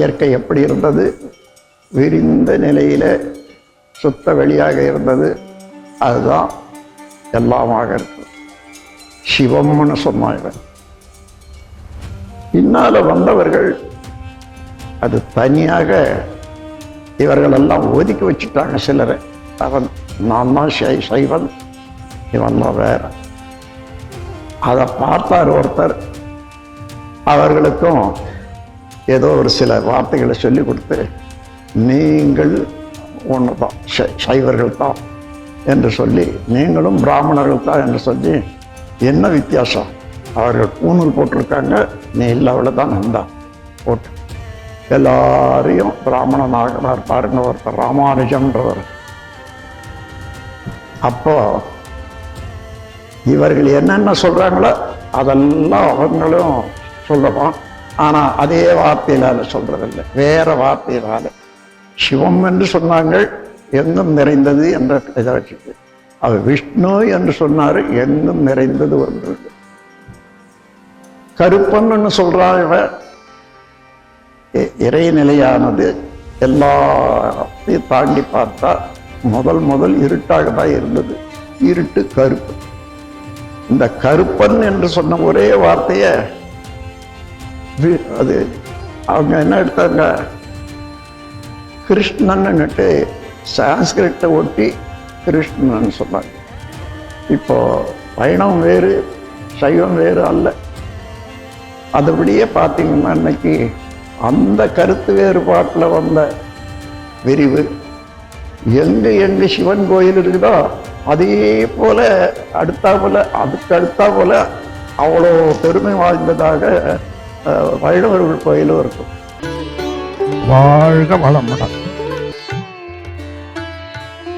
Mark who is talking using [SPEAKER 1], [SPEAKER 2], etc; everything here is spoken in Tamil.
[SPEAKER 1] இயற்கை எப்படி இருந்தது? விரிந்த நிலையில சுத்த வெளியாக இருந்தது. அதுதான் எல்லாமாக இருக்கு சிவம்னு சொன்னாங்க பின்னால் வந்தவர்கள் அது தனியாக இவர்கள் எல்லாம் ஒதுக்கி வச்சுட்டாங்க சிலரை. அவன் நான் தான் சைவன். இவன் தான் வேற. அதை பார்த்தார் ஒருத்தர். அவர்களுக்கும் ஏதோ ஒரு சில வார்த்தைகளை சொல்லி கொடுத்து நீங்கள் ஒன்று தான் சைவர்கள் தான் என்று சொல்லி நீங்களும் பிராமணர்கள் தான் என்று சொல்லி என்ன வித்தியாசம்? அவர்கள் பூணூல் போட்டிருக்காங்க நீ இல்லாவில் தான் இருந்தா போட்டு. எல்லாரையும் பிராமண நாகனார் பாருங்க ஒருத்தர் ராமானுஜம்ன்றவர் அப்போ இவர்கள் என்னென்ன சொல்கிறாங்களோ அதெல்லாம் அவங்களும் சொல்லலாம் ஆனா அதே வார்த்தையினால சொல்றதில்லை. வேற வார்த்தையினால. சிவம் என்று சொன்னாங்க எங்கும் நிறைந்தது என்ற இதை வச்சுட்டு. அவர் விஷ்ணு என்று சொன்னாரு எங்கும் நிறைந்தது ஒன்று. கருப்பன்னு சொல்றாங்க இறைநிலையானது எல்லாத்தையும் தாண்டி பார்த்தா முதல் முதல் இருட்டாக தான் இருந்தது. இருட்டு கருப்பு. இந்த கருப்பன் என்று சொன்ன ஒரே வார்த்தைய அது அவங்க என்ன எடுத்தாங்க? கிருஷ்ணன்னுட்டு சான்ஸ்கிரிட்டை ஒட்டி கிருஷ்ணன் சொன்னாங்க. இப்போ பயணம் வேறு சைவம் வேறு அல்ல. அதுபடியே பார்த்தீங்கன்னா இன்னைக்கு அந்த கருத்து வேறுபாட்டில் வந்த விரிவு. எங்கே எங்கே சிவன் கோயில் இருக்குதோ அதே போல போல் அதுக்கு அடுத்தா போல அவ்வளோ பெருமை வாய்ந்ததாக அஹ், கோயிலும் இருக்கும். வாழ்க வளமுடன்.